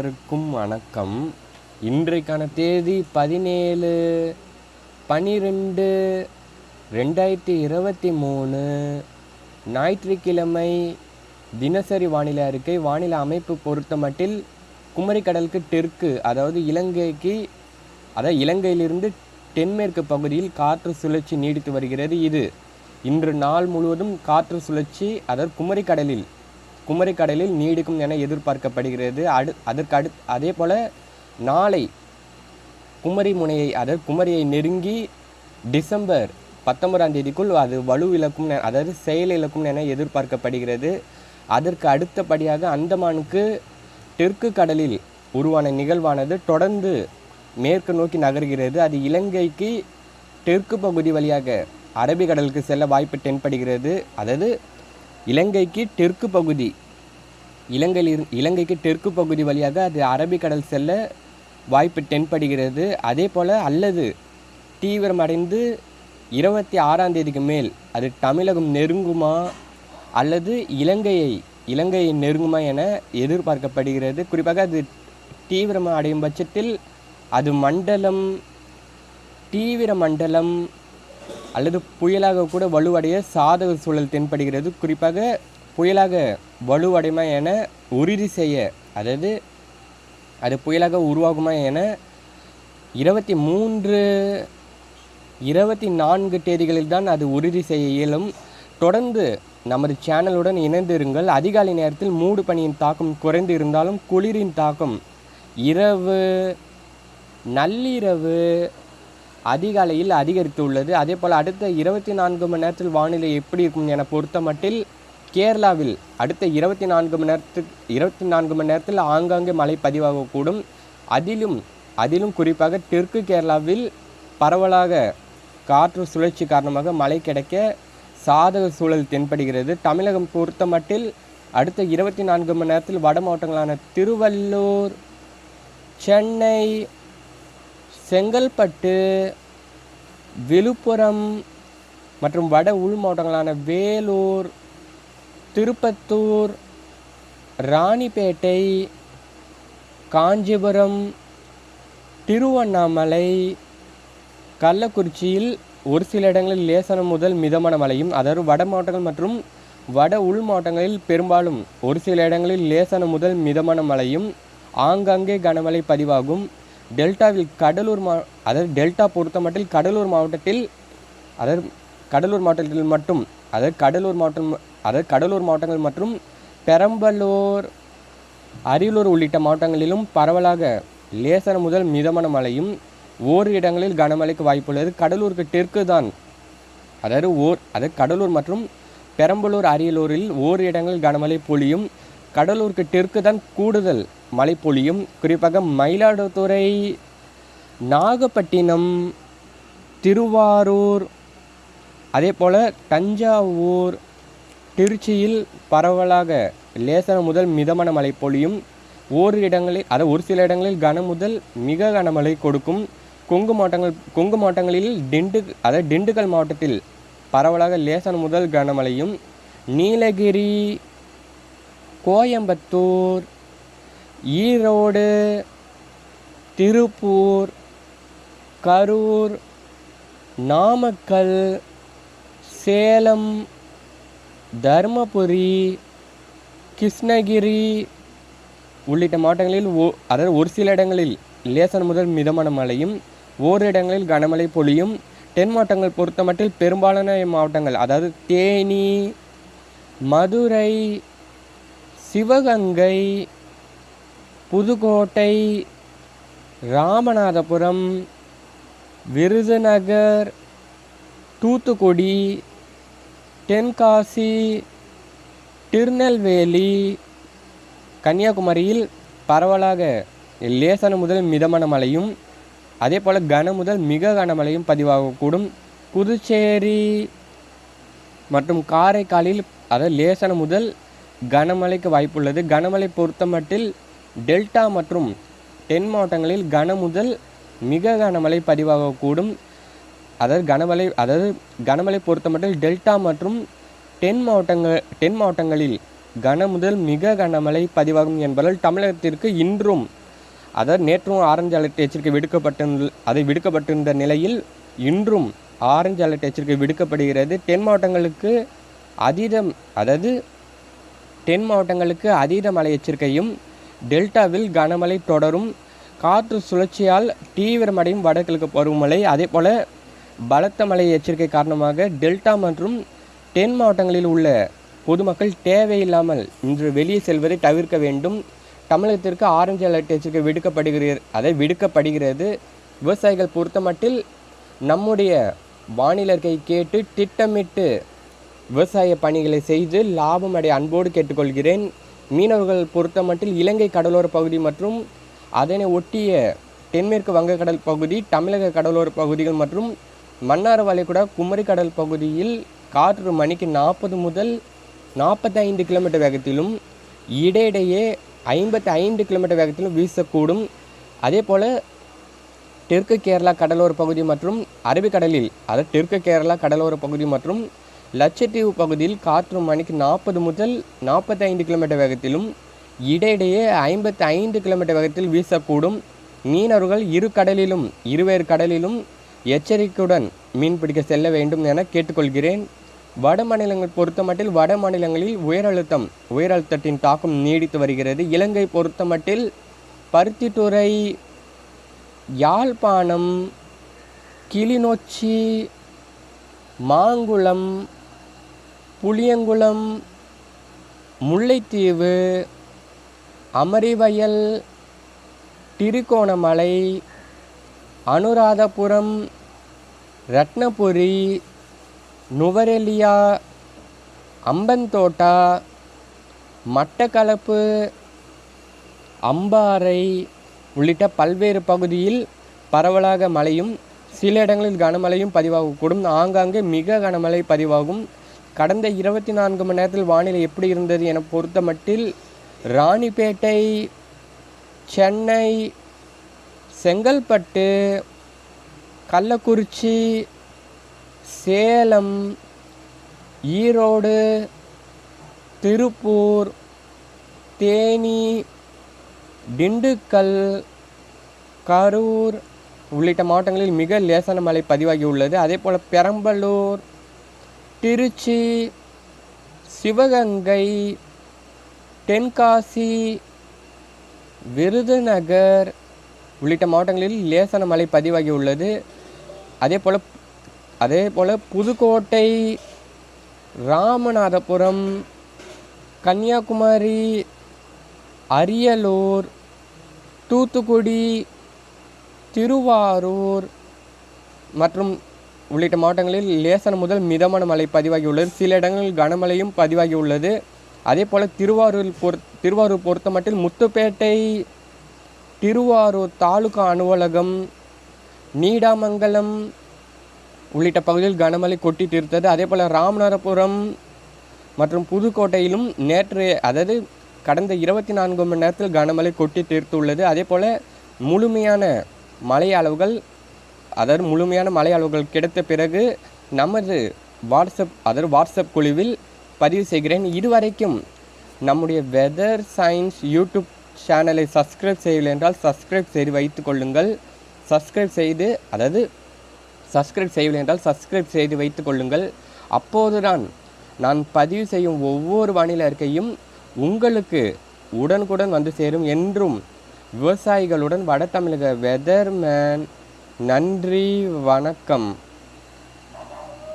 அனைவருக்கும் வணக்கம். இன்றைக்கான தேதி பதினேழு பனிரெண்டு ரெண்டாயிரத்தி இருபத்தி மூணு. ஞாயிற்றுக்கிழமை தினசரி வானிலை அறிக்கை வானிலை அமைப்பு பொறுத்தமட்டில் குமரிக்கடலுக்கு தெற்கு அதாவது இலங்கைக்கு அதாவது இலங்கையிலிருந்து தென்மேற்கு பகுதியில் காற்று சுழற்சி நீடித்து வருகிறது. இது இன்று நாள் முழுவதும் காற்று சுழற்சி அதாவது குமரிக்கடலில் குமரிக்கடலில் நீடிக்கும் என எதிர்பார்க்கப்படுகிறது. அடு அதற்கு அடு அதே போல் நாளை குமரி முனையை அதாவது குமரியை நெருங்கி டிசம்பர் பத்தொன்பதாம் தேதிக்குள் அது வலுவிழக்கும் அதாவது அதாவது செயலிழக்கும் என எதிர்பார்க்கப்படுகிறது. அதற்கு அடுத்தபடியாக அந்தமானுக்கு தெற்கு கடலில் உருவான நிகழ்வானது தொடர்ந்து மேற்கு நோக்கி நகர்கிறது. அது இலங்கைக்கு தெற்கு பகுதி வழியாக அரபிக்கடலுக்கு செல்ல வாய்ப்பு தென்படுகிறது. அதாவது இலங்கைக்கு தெற்கு பகுதி. இலங்கையில் இரு- இலங்கைக்கு தெற்கு பகுதி வழியாக அது அரபிக்கடல் செல்ல வாய்ப்பு தென்படுகிறது. அதே போல் அல்லது தீவிரமடைந்து இருபத்தி ஆறாம் தேதிக்கு மேல் அது தமிழகம் நெருங்குமா? அல்லது இலங்கையை இலங்கையை நெருங்குமா என எதிர்பார்க்கப்படுகிறது. குறிப்பாக அது தீவிரமாக அடையும் பட்சத்தில் அது மண்டலம் தீவிர மண்டலம் அல்லது புயலாக கூட வலுவடைய சாதக சூழல் தென்படுகிறது. குறிப்பாக புயலாக வலுவடையுமா என உறுதி செய்ய அதாவது அது புயலாக உருவாகுமா என இருபத்தி மூன்று இருபத்தி நான்கு தேதிகளில் தான் அது உறுதி செய்ய இயலும். தொடர்ந்து நமது சேனலுடன் இணைந்திருங்கள். அதிகாலை நேரத்தில் மூடு பனியின் தாக்கம் குறைந்து இருந்தாலும் குளிரின் தாக்கம் இரவு நள்ளிரவு அதிகாலையில் அதிகரித்துள்ளது. அதே போல் அடுத்த இருபத்தி நான்கு மணி நேரத்தில் வானிலை எப்படி இருக்கும் என பொறுத்த மட்டில் கேரளாவில் அடுத்த இருபத்தி நான்கு மணி நேரத்துக்கு இருபத்தி நான்கு மணி நேரத்தில் ஆங்காங்கே மழை பதிவாகக்கூடும். அதிலும் அதிலும் குறிப்பாக தெற்கு கேரளாவில் பரவலாக காற்று சுழற்சி காரணமாக மழை கிடைக்க சாதக சூழல் தென்படுகிறது. தமிழகம் பொறுத்த மட்டில் அடுத்த இருபத்தி நான்கு மணி நேரத்தில் வட மாவட்டங்களான திருவள்ளூர் சென்னை செங்கல்பட்டு விழுப்புரம் மற்றும் வட உள் மாவட்டங்களான வேலூர் திருப்பத்தூர் ராணிப்பேட்டை காஞ்சிபுரம் திருவண்ணாமலை கள்ளக்குறிச்சியில் ஒரு சில இடங்களில் லேசான முதல் மிதமான மழையும் அதாவது வட மாவட்டங்கள் மற்றும் வட உள் மாவட்டங்களில் பெரும்பாலும் ஒரு சில இடங்களில் லேசான முதல் மிதமான மழையும் ஆங்காங்கே கனமழை பதிவாகும். டெல்டாவில் கடலூர் மா அதாவது டெல்டா பொறுத்த மட்டில் கடலூர் மாவட்டத்தில் அதாவது கடலூர் மாவட்டத்தில் மட்டும் அதாவது கடலூர் மாவட்டம் அதாவது கடலூர் மாவட்டங்கள் மற்றும் பெரம்பலூர் அரியலூர் உள்ளிட்ட மாவட்டங்களிலும் பரவலாக லேசான முதல் மிதமான மழையும் ஓரிரு இடங்களில் கனமழைக்கு வாய்ப்புள்ளது. கடலூருக்கு தெற்கு தான் அதாவது ஓர் அதாவது கடலூர் மற்றும் பெரம்பலூர் அரியலூரில் ஓரிரு இடங்களில் கனமழை பொழியும். கடலூருக்கு தெற்கு தான் கூடுதல் மழை பொழியும் குறிப்பாக மயிலாடுதுறை நாகப்பட்டினம் திருவாரூர் அதே போல் தஞ்சாவூர் திருச்சியில் பரவலாக லேசான முதல் மிதமான மழை பொழியும் இடங்களில் அதாவது ஒரு சில இடங்களில் கன முதல் மிக கனமழை கொடுக்கும். கொங்கு மாவட்டங்கள் கொங்கு மாவட்டங்களில் திண்டு அதாவது திண்டுக்கல் மாவட்டத்தில் பரவலாக லேசான முதல் கனமழையும் நீலகிரி கோயம்புத்தூர் ஈரோடு திருப்பூர் கரூர் நாமக்கல் சேலம் தருமபுரி கிருஷ்ணகிரி உள்ளிட்ட மாவட்டங்களில் ஓ அதாவது ஒரு சில இடங்களில் லேசன் முதல் மிதமான மழையும் ஓரிரு இடங்களில் கனமழை பொழியும். தென் மாவட்டங்கள் பொறுத்தமட்டில் பெரும்பாலான மாவட்டங்கள் அதாவது தேனி மதுரை சிவகங்கை புதுக்கோட்டை ராமநாதபுரம் விருதுநகர் தூத்துக்குடி தென்காசி திருநெல்வேலி கன்னியாகுமரியில் பரவலாக லேசான முதல் மிதமான மழையும் அதே போல் கன முதல் மிக கனமழையும் பதிவாகக்கூடும். புதுச்சேரி மற்றும் காரைக்காலில் அதாவது லேசான முதல் கனமழைக்கு வாய்ப்புள்ளது. கனமழை பொறுத்தமட்டில் டெல்டா மற்றும் தென் மாவட்டங்களில் கன முதல் மிக கனமழை பதிவாகக்கூடும் அதாவது கனமழை அதாவது கனமழை பொறுத்தமட்டில் டெல்டா மற்றும் தென் மாவட்டங்கள் தென் மாவட்டங்களில் கன முதல் மிக கனமழை பதிவாகும் என்பதால் தமிழகத்திற்கு இன்றும் அதாவது நேற்றும் ஆரஞ்சு அலர்ட் எச்சரிக்கை விடுக்கப்பட்டிருந்த அதை விடுக்கப்பட்டிருந்த நிலையில் இன்றும் ஆரஞ்சு அலர்ட் எச்சரிக்கை விடுக்கப்படுகிறது. தென் மாவட்டங்களுக்கு அதீதம் அதாவது தென் மாவட்டங்களுக்கு அதீத மழை எச்சரிக்கையும் டெல்டாவில் கனமழை தொடரும். காற்று சுழற்சியால் தீவிரமடையும் வடகிழக்கு பருவமழை. அதே போல் பலத்த மழை எச்சரிக்கை காரணமாக டெல்டா மற்றும் தென் மாவட்டங்களில் உள்ள பொதுமக்கள் தேவையில்லாமல் இன்று வெளியே செல்வதை தவிர்க்க வேண்டும். தமிழகத்திற்கு ஆரஞ்சு அலர்ட் எச்சரிக்கை விடுக்கப்படுகிறது. அதை விடுக்கப்படுகிறது. விவசாயிகள் பொறுத்தமட்டில் நம்முடைய வானிலை கேட்டு திட்டமிட்டு விவசாய பணிகளை செய்து லாபம் அடைய அன்போடு கேட்டுக்கொள்கிறேன். மீனவர்கள் பொறுத்தமட்டில் இலங்கை கடலோர பகுதி மற்றும் அதனை ஒட்டிய தென்மேற்கு வங்கக்கடல் பகுதி தமிழக கடலோர பகுதிகள் மற்றும் மன்னார் வளைகுடா குமரி கடல் பகுதியில் காற்று மணிக்கு நாற்பது முதல் நாற்பத்தைந்து கிலோமீட்டர் வேகத்திலும் இடையிடையே ஐம்பத்தி ஐந்து கிலோமீட்டர் வேகத்திலும் வீசக்கூடும். அதே போல் தெற்கு கேரளா கடலோர பகுதி மற்றும் அரபிக்கடலில் அதாவது தெற்கு கேரளா கடலோர பகுதி மற்றும் லட்சத்தீவு பகுதியில் காற்று மணிக்கு நாற்பது முதல் நாற்பத்தைந்து கிலோமீட்டர் வேகத்திலும் இடையிடையே ஐம்பத்தி ஐந்து கிலோமீட்டர் வேகத்தில் வீசக்கூடும். மீனவர்கள் இரு கடலிலும் இருவேறு கடலிலும் எச்சரிக்கையுடன் மீன்பிடிக்க செல்ல வேண்டும் என கேட்டுக்கொள்கிறேன். வட மாநிலங்கள் பொறுத்தமட்டில் வட மாநிலங்களில் உயரழுத்தம் உயரழுத்தத்தின் தாக்கம் நீடித்து வருகிறது. இலங்கை பொறுத்தமட்டில் பருத்தித்துறை யாழ்ப்பாணம் கிளிநொச்சி மாங்குளம் புளியங்குளம் முல்லைத்தீவு அமரிவயல் திருகோணமலை அனுராதபுரம் ரத்னபுரி நுவரெலியா அம்பந்தோட்டா மட்டக்களப்பு அம்பாறை உள்ளிட்ட பல்வேறு பகுதியில் பரவலாக மழையும் சில இடங்களில் கனமழையும் பதிவாகக்கூடும். ஆங்காங்கே மிக கனமழை பதிவாகும். கடந்த இருபத்தி நான்கு மணி நேரத்தில் வானிலை எப்படி இருந்தது என பொறுத்த மட்டில் ராணிப்பேட்டை சென்னை செங்கல்பட்டு கள்ளக்குறிச்சி சேலம் ஈரோடு திருப்பூர் தேனி திண்டுக்கல் கரூர் உள்ளிட்ட மாவட்டங்களில் மிக லேசான மழை பதிவாகியுள்ளது. அதே போல் பெரம்பலூர் திருச்சி சிவகங்கை தென்காசி விருதுநகர் உள்ளிட்ட மாவட்டங்களில் லேசான மழை பதிவாகியுள்ளது அதே போல் அதே போல் புதுக்கோட்டை ராமநாதபுரம் கன்னியாகுமரி அரியலூர் தூத்துக்குடி திருவாரூர் மற்றும் உள்ளிட்ட மாவட்டங்களில் லேசான முதல் மிதமான மழை பதிவாகியுள்ளது. சில இடங்களில் கனமழையும் பதிவாகியுள்ளது. அதே போல் திருவாரூர் பொறு திருவாரூர் பொறுத்த மட்டில் முத்துப்பேட்டை திருவாரூர் தாலுகா அலுவலகம் நீடாமங்கலம் உள்ளிட்ட பகுதியில் கனமழை கொட்டி தீர்த்தது. அதே போல் ராமநாதபுரம் மற்றும் புதுக்கோட்டையிலும் நேற்று அதாவது கடந்த இருபத்தி நான்கு மணி நேரத்தில் கனமழை கொட்டி தீர்த்துள்ளது. அதே போல் முழுமையான மழை அளவுகள் அதாவது முழுமையான மழை அளவுகள் கிடைத்த பிறகு நமது வாட்ஸ்அப் அதாவது வாட்ஸ்அப் குழுவில் பதிவு செய்கிறேன். இதுவரைக்கும் நம்முடைய வெதர் சயின்ஸ் யூடியூப் சேனலை சப்ஸ்கிரைப் செய்யவில்லை என்றால் சப்ஸ்கிரைப் செய்து வைத்து கொள்ளுங்கள். சப்ஸ்கிரைப் செய்து அதாவது சப்ஸ்கிரைப் செய்யவில்லை என்றால் சப்ஸ்கிரைப் செய்து வைத்து கொள்ளுங்கள். அப்போதுதான் நான் பதிவு செய்யும் ஒவ்வொரு வானிலை அறிக்கையும் உங்களுக்கு உடனுக்குடன் வந்து சேரும் என்றும் விவசாயிகளுடன் வட தமிழக வெதர்மேன் நன்றி வணக்கம்.